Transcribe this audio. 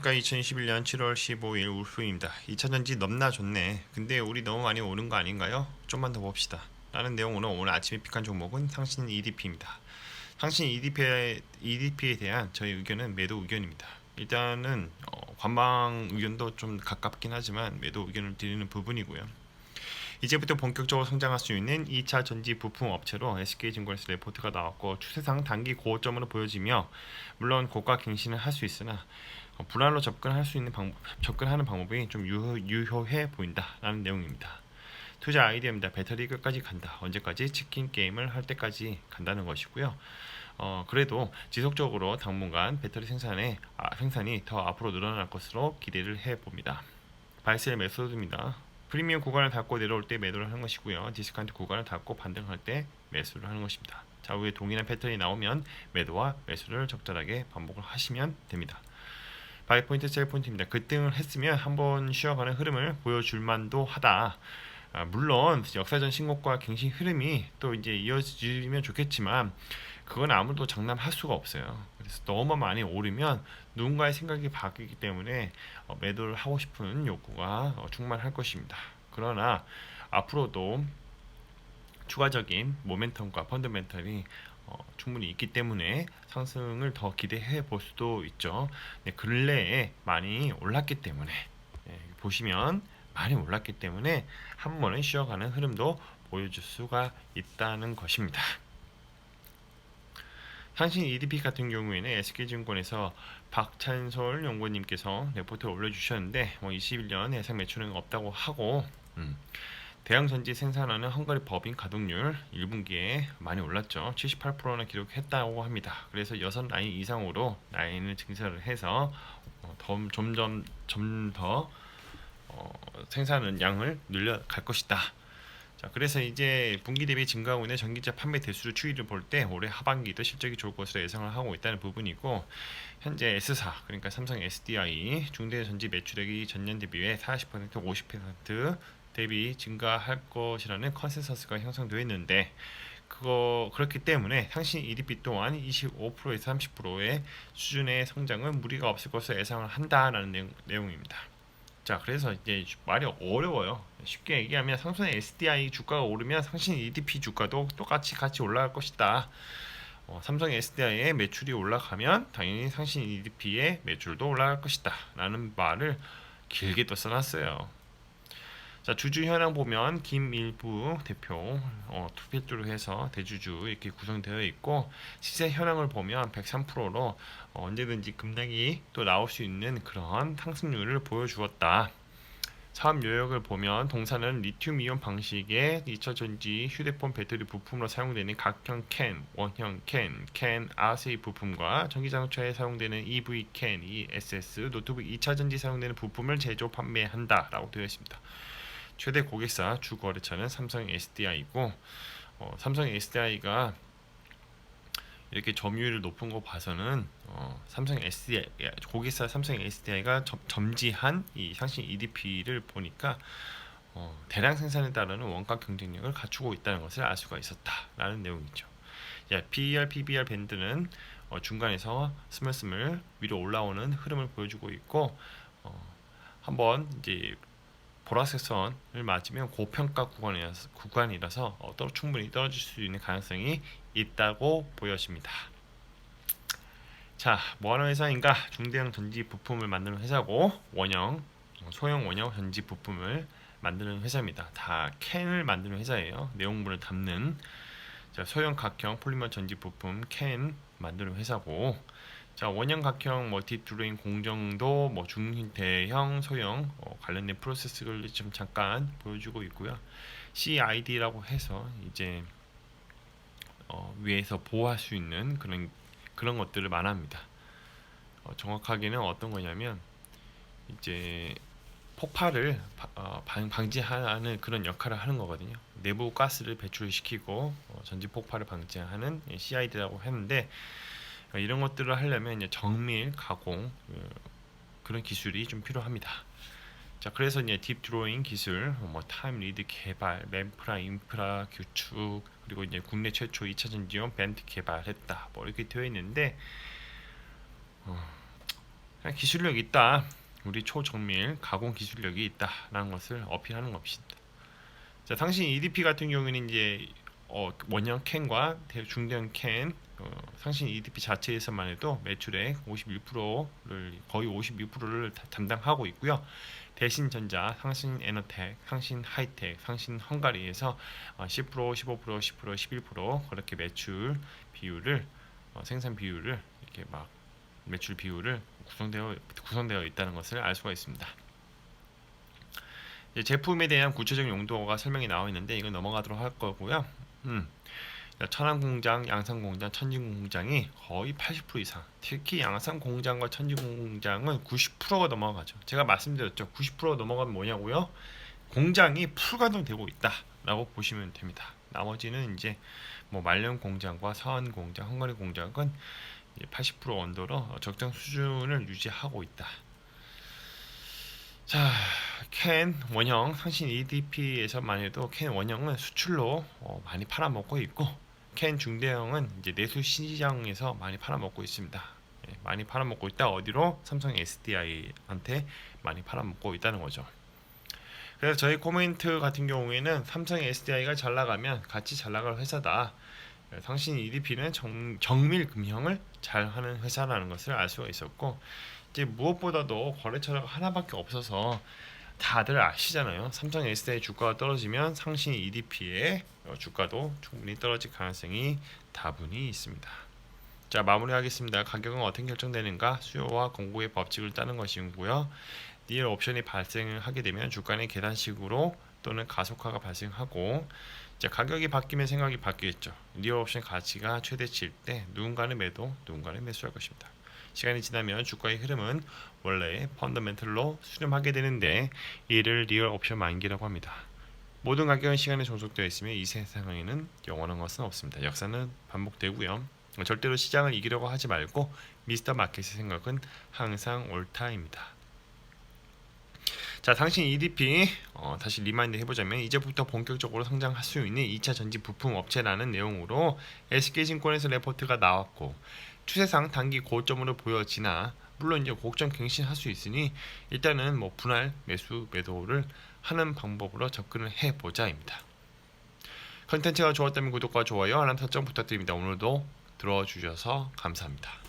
그러니까 2021년 7월 15일 울프입니다. 2차 전지 넘나 좋네. 근데 우리 너무 많이 오른 거 아닌가요? 좀만 더 봅시다. 라는 내용으로 오늘 아침에 픽한 종목은 상신 EDP입니다. 상신 EDP에, EDP에 대한 저희 의견은 매도 의견입니다. 일단은 어, 관망 의견도 좀 가깝긴 하지만 매도 의견을 드리는 부분이고요. 이제부터 본격적으로 성장할 수 있는 2차 전지 부품 업체로 SK증권에서 레포트가 나왔고 추세상 단기 고점으로 보여지며 물론 고가 갱신을 할 수 있으나 어, 불안로 접근할 수 있는 방법, 접근하는 방법이 좀 유효, 유효해 보인다라는 내용입니다. 투자 아이디어입니다. 배터리 끝까지 간다. 언제까지 치킨 게임을 할 때까지 간다는 것이고요. 어, 그래도 지속적으로 당분간 배터리 생산에 아, 생산이 더 앞으로 늘어날 것으로 기대를 해 봅니다. 바이셀 메소드입니다. 프리미엄 구간을 닫고 내려올 때 매도를 하는 것이고요. 디스카운트 구간을 닫고 반등할 때 매수를 하는 것입니다. 좌우에 동일한 패턴이 나오면 매도와 매수를 적절하게 반복을 하시면 됩니다. 바이 포인트, 셀 포인트입니다. 급등을 했으면 한번 쉬어가는 흐름을 보여줄 만도 하다. 아, 물론 역사전 신고가 갱신 흐름이 또 이제 이어지면 좋겠지만 그건 아무도 장담할 수가 없어요. 그래서 너무 많이 오르면 누군가의 생각이 바뀌기 때문에 어, 매도를 하고 싶은 욕구가 어, 충만할 것입니다. 그러나 앞으로도 추가적인 모멘텀과 펀더멘탈이 어, 충분히 있기 때문에 상승을 더 기대해 볼 수도 있죠. 네, 근래에 많이 올랐기 때문에 네, 보시면 많이 올랐기 때문에 한 번에 쉬어가는 흐름도 보여줄 수가 있다는 것입니다. 상신 EDP 같은 경우에는 SK증권에서 박찬솔 연구원님께서 레포트를 올려주셨는데 뭐 21년 예상 매출은 없다고 하고 음, 대형 전지 생산하는 헝가리 법인 가동률 1분기에 많이 올랐죠. 78%나 기록했다고 합니다. 그래서 여섯 라인 이상으로 라인을 증설을 해서 어, 더, 점점 점더 어, 생산은 양을 늘려갈 것이다. 자, 그래서 이제 분기 대비 증가하고 전기차 판매 대수를 추이를 볼 때 올해 하반기도 실적이 좋을 것으로 예상을 하고 있다는 부분이고 현재 S사 그러니까 삼성 SDI 중대 전지 매출액이 전년 대비에 40% 50% 대비 증가할 것이라는 컨센서스가 형성되어 있는데 그거 그렇기 때문에 상신 EDP 또한 25%에서 30%의 수준의 성장은 무리가 없을 것으로 예상을 한다라는 내용, 내용입니다. 자, 그래서 이제 말이 어려워요. 쉽게 얘기하면 상순의 SDI 주가가 오르면 상신 EDP 주가도 똑같이 같이 올라갈 것이다. 어, 삼성 SDI의 매출이 올라가면 당연히 상신 EDP의 매출도 올라갈 것이다. 라는 말을 길게 또 써놨어요. 자 주주 현황 보면 김일부 대표 어, 투필두로 해서 대주주 이렇게 구성되어 있고 시세 현황을 보면 103%로 어, 언제든지 급락이 또 나올 수 있는 그런 상승률을 보여주었다. 사업 요약을 보면 동사는 리튬이온 방식의 2차 전지 휴대폰 배터리 부품으로 사용되는 각형 캔, 원형 캔, 캔 RC 부품과 전기자동차에 사용되는 EV 캔, ESS, 노트북 2차 전지 사용되는 부품을 제조 판매한다라고 되어 있습니다. 최대 고객사 주 거래처는 삼성 SDI고 어, 삼성 SDI가 이렇게 점유율이 높은 거 봐서는 어, 삼성 SDI 고객사 삼성 SDI가 점, 점지한 이 상신 EDP를 보니까 어, 대량 생산에 따르는 원가 경쟁력을 갖추고 있다는 것을 알 수가 있었다라는 내용이죠. 야, PER, PBR 밴드는 어, 중간에서 스물스물 위로 올라오는 흐름을 보여주고 있고 어, 한번 이제 보라색 선을 맞으면 고평가 구간이라서, 구간이라서 어, 떨어, 충분히 떨어질 수 있는 가능성이 있다고 보여집니다. 자, 뭐하는 회사인가? 중대형 전지 부품을 만드는 회사고 원형, 소형 원형 전지 부품을 만드는 회사입니다. 다 캔을 만드는 회사예요. 내용물을 담는 자, 소형 각형 폴리머 전지 부품 캔 만드는 회사고 자 원형 각형 뭐 딥드로잉 공정도 뭐 중대형 소형 어, 관련된 프로세스를 좀 잠깐 보여주고 있고요. CID라고 해서 이제 어, 위에서 보호할 수 있는 그런 그런 것들을 말합니다. 어, 정확하게는 어떤 거냐면 이제 폭발을 바, 어, 방, 방지하는 그런 역할을 하는 거거든요. 내부 가스를 배출시키고 어, 전지 폭발을 방지하는 CID라고 하는데 어, 이런 것들을 하려면 이제 정밀 가공 어, 그런 기술이 좀 필요합니다. 자 그래서 이제 딥 드로잉 기술, 뭐 타임 리드 개발, 멤프라 인프라 구축 그리고 이제 국내 최초 2차 전지용 밴드 개발했다. 뭐 이렇게 되어 있는데 어, 그냥 기술력이 있다. 우리 초정밀 가공 기술력이 있다라는 것을 어필하는 것입니다. 자, 당신 EDP 같은 경우에는 이제 어, 원형 캔과 대- 중대형 캔 어, 상신 EDP 자체에서만 해도 매출액 51%를 거의 52%를 담당하고 있고요. 대신전자, 상신 에너텍, 상신 하이텍, 상신 헝가리에서 어, 10%, 15%, 10%, 11% 그렇게 매출 비율을 어, 생산 비율을 이렇게 막 매출 비율을 구성되어 구성되어 있다는 것을 알 수가 있습니다. 제품에 대한 구체적인 용도가 설명이 나와 있는데 이건 넘어가도록 할 거고요. 음. 자, 천안 공장, 양산 공장, 천진 공장이 거의 80% 이상. 특히 양산 공장과 천진 공장은 90%가 넘어가죠. 제가 말씀드렸죠. 90%가 넘어가면 뭐냐고요? 공장이 풀가동되고 있다 라고 보시면 됩니다. 나머지는 이제 뭐 말년 공장과 서안 공장, 헝가리 공장은 80% 언더로 적정 수준을 유지하고 있다. 자, 캔 원형 상신 EDP에서만 해도 캔 원형은 수출로 어, 많이 팔아먹고 있고 캔 중대형은 이제 내수 시장에서 많이 팔아먹고 있습니다. 예, 많이 팔아먹고 있다 어디로 삼성 SDI한테 많이 팔아먹고 있다는 거죠. 그래서 저희 코멘트 같은 경우에는 삼성 SDI가 잘 나가면 같이 잘 나갈 회사다. 예, 상신 EDP는 정, 정밀 금형을 잘 하는 회사라는 것을 알 수가 있었고 이제 무엇보다도 거래처가 하나밖에 없어서 다들 아시잖아요. 삼성 SDI 주가가 떨어지면 상신 EDP의 주가도 충분히 떨어질 가능성이 다분히 있습니다. 자 마무리하겠습니다. 가격은 어떻게 결정되는가? 수요와 공고의 법칙을 따는 것이고요. 리얼 옵션이 발생을 하게 되면 주가는 계단식으로 또는 가속화가 발생하고 자, 가격이 바뀌면 생각이 바뀌겠죠. 리얼 옵션 가치가 최대치일 때 누군가는 매도, 누군가는 매수할 것입니다. 시간이 지나면 주가의 흐름은 원래 펀더멘털로 수렴하게 되는데 이를 리얼 옵션 만기라고 합니다. 모든 가격은 시간에 종속되어 있으며 이 세상에는 영원한 것은 없습니다. 역사는 반복되고요. 절대로 시장을 이기려고 하지 말고 미스터 마켓의 생각은 항상 옳다입니다. 자, 당신 EDP 어, 다시 리마인드 해보자면 이제부터 본격적으로 성장할 수 있는 2차 전지 부품 업체라는 내용으로 SK증권에서 레포트가 나왔고 추세상 단기 고점으로 보여지나 물론 이제 고점 갱신할 수 있으니 일단은 뭐 분할 매수 매도를 하는 방법으로 접근을 해보자입니다. 컨텐츠가 좋았다면 구독과 좋아요 알람 설정 부탁드립니다. 오늘도 들어주셔서 감사합니다.